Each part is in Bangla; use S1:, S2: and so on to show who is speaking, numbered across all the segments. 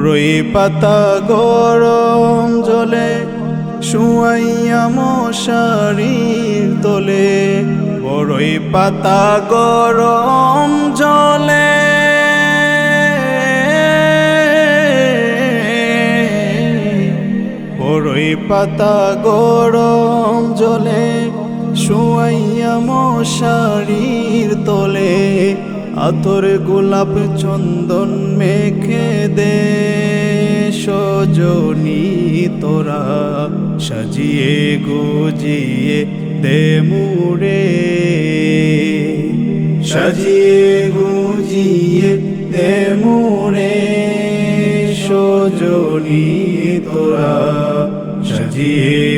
S1: বড়ই পাতা গরম জলে, শুয়াইয়া মশারির তোলে। বড়ই পাতা গরম জলে বড়ই পাতা গরম জলে, শুয়াইয়া মশারির তোলে। আতর গোলাপ চন্দন মেখে দে, সজনি তোরা সাজিয়ে গুজিয়ে দে মুরে সাজিয়ে গুজিয়ে দে মুরে সজনি তোরা সাজিয়ে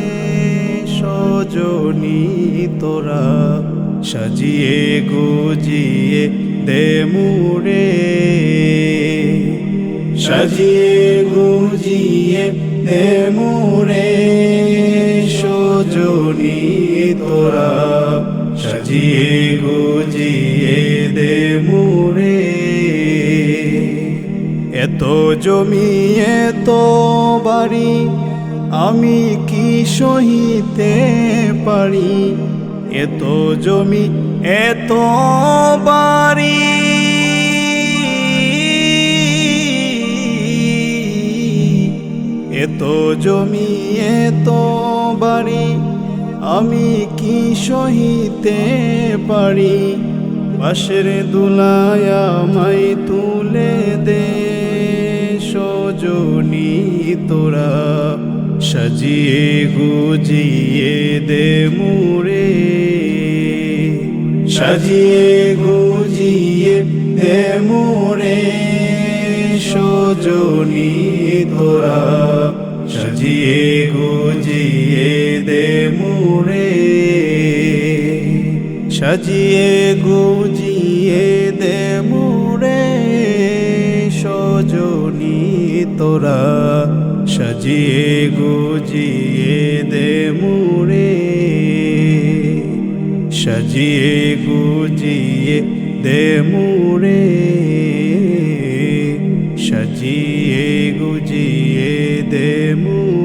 S1: সজনি তোরা সাজিয়ে গুজিয়ে দে মুরে সাজিয়ে গুজিয়ে দে মুরে সজনি তোরা সাজিয়ে গুজিয়ে দে মুরে এত জমি এত বাড়ি আমি কি সহিতে পারি? এত জমি, এত বাড়ি। এত জমি, এত বাড়ি, আমি কি সহিতে পারি? পাশের দুলায়া মাই তুলে সাজিয়ে গুজিয়ে দে মুরে সাজিয়ে গুজিয়ে দে মুরে সজনি তোরা সাজিয়ে গুজিয়ে দে মুরে সাজিয়ে গুজিয়ে দে মুরে সজনি তোরা। সজিয়ে গুজিয়ে দে মুরে সজিয়ে গুজিয়ে দে মুরে সজিয়ে গুজিয়ে দে মুরে